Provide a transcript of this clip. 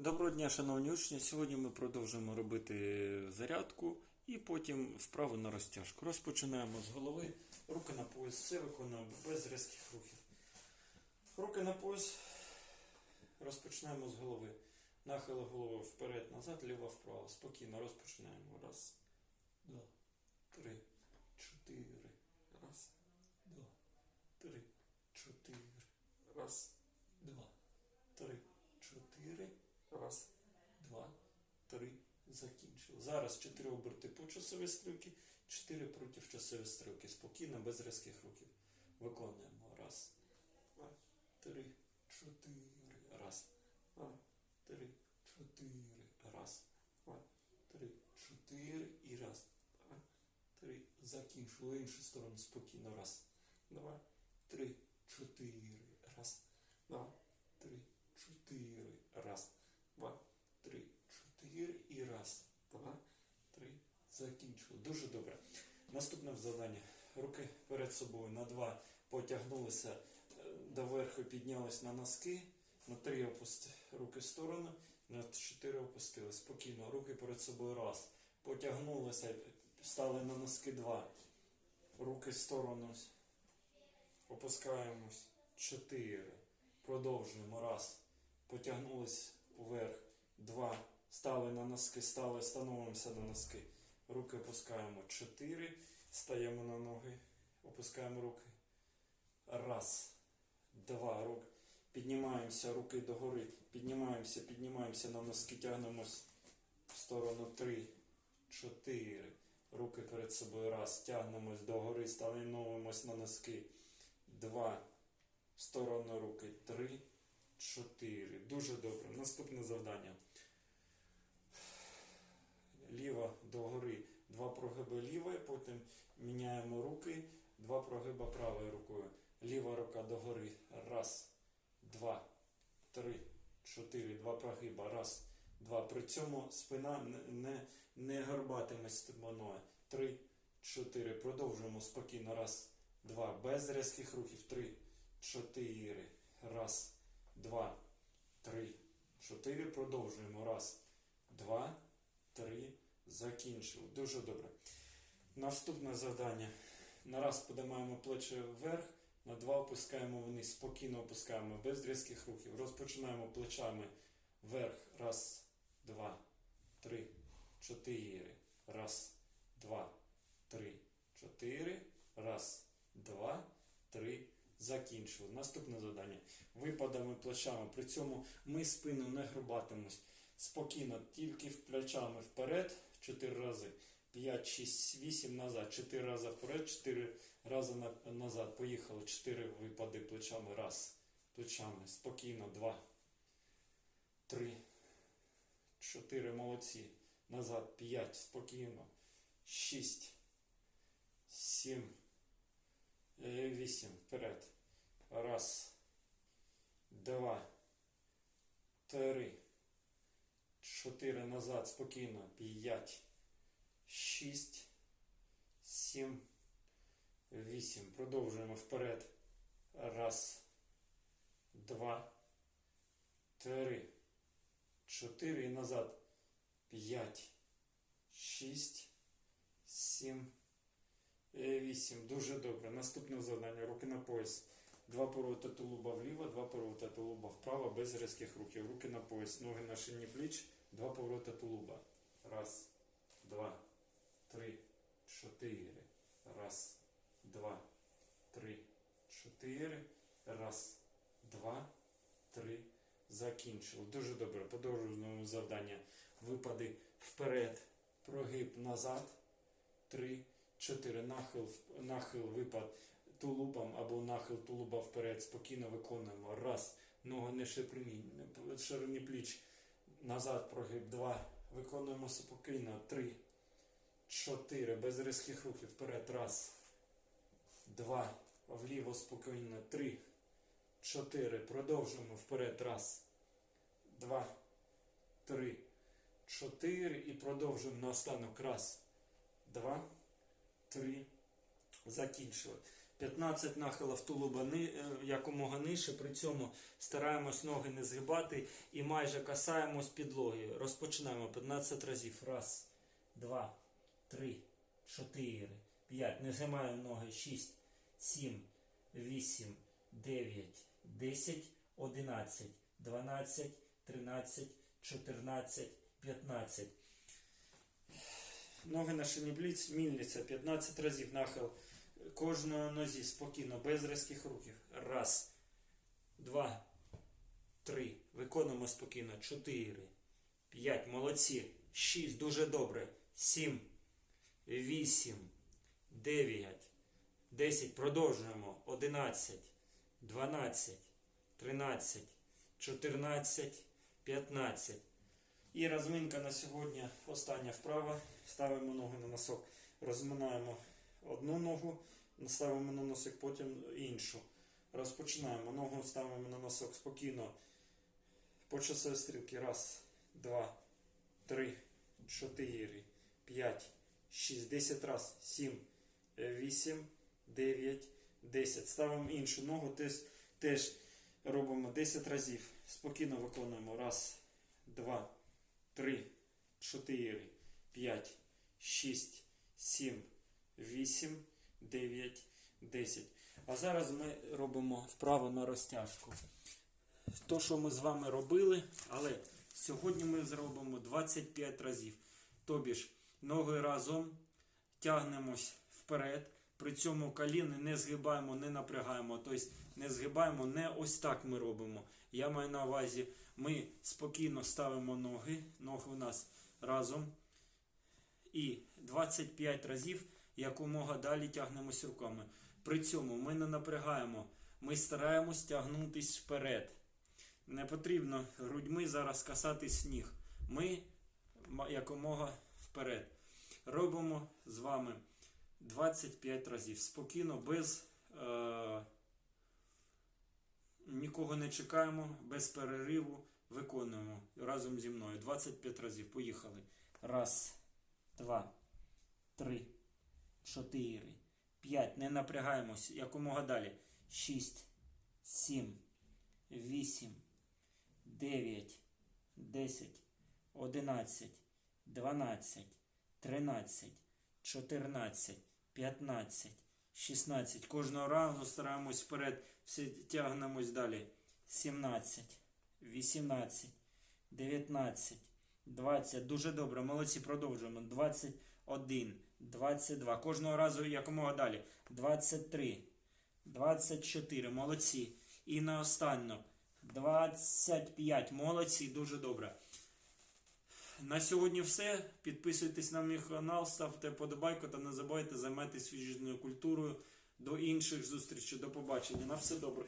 Доброго дня, шановні учні. Сьогодні ми продовжуємо робити зарядку і потім вправу на розтяжку. Розпочинаємо з голови, руки на пояс, все виконуємо без різких рухів. Руки на пояс. Розпочинаємо з голови. Нахили голови вперед, назад, ліво, вправо. Спокійно розпочинаємо. Раз, два, три, чотири. Раз, два, три, чотири. Раз, два, три, чотири. Раз, два, три. Закінчили. Зараз чотири оберти по часовій стрілки, чотири проти часової стрілки. Спокійно, без різких рухів. Виконуємо. Раз, два, три, чотири. Раз, два, три, чотири. Раз, два, три, чотири. І раз, два, три. Закінчили. Іншу сторону спокійно. Раз, два, три, чотири. Раз, два, три, чотири. Раз, два, три, чотири. І раз, два, три. Закінчили. Дуже добре. Наступне завдання. Руки перед собою на два потягнулися е, доверху, піднялись на носки. На три опусти руки в сторону, на чотири опустили. Спокійно. Руки перед собою раз. Потягнулися, стали на носки два. Руки в сторону. Опускаємось. Чотири. Продовжуємо. Раз. Потягнулись вверх. Два. Стали на носки, стали, становимося на носки. Руки опускаємо. Чотири. Стаємо на ноги. Опускаємо руки. Раз. Два. Рук. Піднімаємося, руки догори. Піднімаємося, піднімаємося на носки, тягнемось в сторону. Три. Чотири. Руки перед собою. Раз. Тягнемось догори, становимось на носки. Два. В сторону руки. Три. Чотири. Дуже добре. Наступне завдання. Ліва догори. Два прогиби лівої, потім міняємо руки. Два прогиба правою рукою. Ліва рука догори. Раз, два, три, чотири. Два прогиба. Раз, два. При цьому спина не, не, горбатиме спиною. Три, чотири. Продовжуємо спокійно. Раз, два. Без різких рухів. Три, чотири. Раз, два, три, чотири. Продовжуємо. Раз, два, три. Закінчили. Дуже добре. Наступне завдання. На раз подимаємо плечі вверх, на два опускаємо вниз. Спокійно опускаємо, без різких рухів. Розпочинаємо плечами вверх. Раз, два, три, чотири. Раз, два, три, чотири. Раз, два, три. Закінчили. Наступне завдання. Випадами плечами. При цьому ми спину не грубатимось. Спокійно, тільки плечами вперед. 4 рази. 5, 6, 8 назад. 4 рази вперед, 4 рази на- назад. Поїхали. 4 випади плечами. Раз. Плечами. Спокійно. 2. 3. 4. Молодці. Назад. 5. Спокійно. 6. 7. 8. Вперед. Раз. Два. Три. Чотири назад, спокійно. П'ять, шість, сім, вісім. Продовжуємо вперед. Раз, два, три, чотири і назад. П'ять, шість, сім, е, вісім. Дуже добре. Наступне завдання. Руки на пояс. Два повороти тулуба вліво, два повороти тулуба вправо, без різких рухів. Руки на пояс, ноги на шині пліч, два повороти тулуба. Раз, два, три, чотири. Раз, два, три, чотири. Раз, два, три. Закінчили. Дуже добре. Подовжуємо завдання. Випади вперед, прогиб назад. Три, чотири. Нахил, нахил, випад тулубом або нахил тулуба вперед. Спокійно виконуємо. Раз. Шиприні, не ширині пліч. Назад прогиб. Два. Виконуємо спокійно. Три. Чотири. Без різких рухів. Вперед. Раз. Два. Вліво спокійно. Три. Чотири. Продовжуємо вперед. Раз. Два. Три. Чотири. І продовжуємо на останок. Раз. Два. Три. Закінчили. 15 нахилів тулуба е, якомога нижче. При цьому стараємось ноги не згибати і майже касаємось підлоги. Розпочинаємо 15 разів. Раз, два, три, чотири, п'ять. Не згимаємо ноги. Шість, сім, вісім, дев'ять, десять, одинадцять, дванадцять, тринадцять, чотирнадцять, п'ятнадцять. Ноги на шині бліц, мільниця, 15 разів нахил кожної нозі спокійно, без різких рухів. Раз, два, три. Виконуємо спокійно. Чотири, п'ять. Молодці. Шість. Дуже добре. Сім, вісім, дев'ять, десять. Продовжуємо. Одинадцять, дванадцять, тринадцять, чотирнадцять, п'ятнадцять. І розминка на сьогодні остання вправа. Ставимо ноги на носок, розминаємо одну ногу, ставимо на носок, потім іншу. Розпочинаємо. Ногу ставимо на носок спокійно. По часовій стрілки. Раз, два, три, чотири, п'ять, шість, десять раз. Сім, вісім, дев'ять, десять. Ставимо іншу ногу, теж, теж робимо 10 разів. Спокійно виконуємо. Раз, два, три, чотири, п'ять, шість, сім, вісім, дев'ять, десять. А зараз ми робимо вправо на розтяжку. То, що ми з вами робили, але сьогодні ми зробимо 25 разів. Тобі ж ноги разом тягнемось вперед. При цьому коліни не згибаємо, не напрягаємо. Тобто не згибаємо, не ось так ми робимо. Я маю на увазі, ми спокійно ставимо ноги, ноги у нас разом. І 25 разів якомога далі тягнемось руками. При цьому ми не напрягаємо, ми стараємось тягнутись вперед. Не потрібно грудьми зараз касатись ніг. Ми якомога вперед. Робимо з вами 25 разів. Спокійно, без е- нікого не чекаємо, без перериву. Виконуємо разом зі мною. 25 разів. Поїхали. Раз, два, три, чотири, п'ять. Не напрягаємось. Якомога далі. Шість, сім, вісім, дев'ять, десять, одинадцять, дванадцять, тринадцять, чотирнадцять, п'ятнадцять, шістнадцять. Кожного разу стараємось вперед. Всі тягнемось далі. Сімнадцять, вісімнадцять, дев'ятнадцять. 20. Дуже добре. Молодці, продовжуємо. 21, 22. Кожного разу якомога далі. 23, 24. Молодці. І на останню. 25. Молодці, дуже добре. На сьогодні все. Підписуйтесь на мій канал, ставте подобайку та не забувайте займатися фізичною культурою. До інших зустрічей. До побачення. На все добре.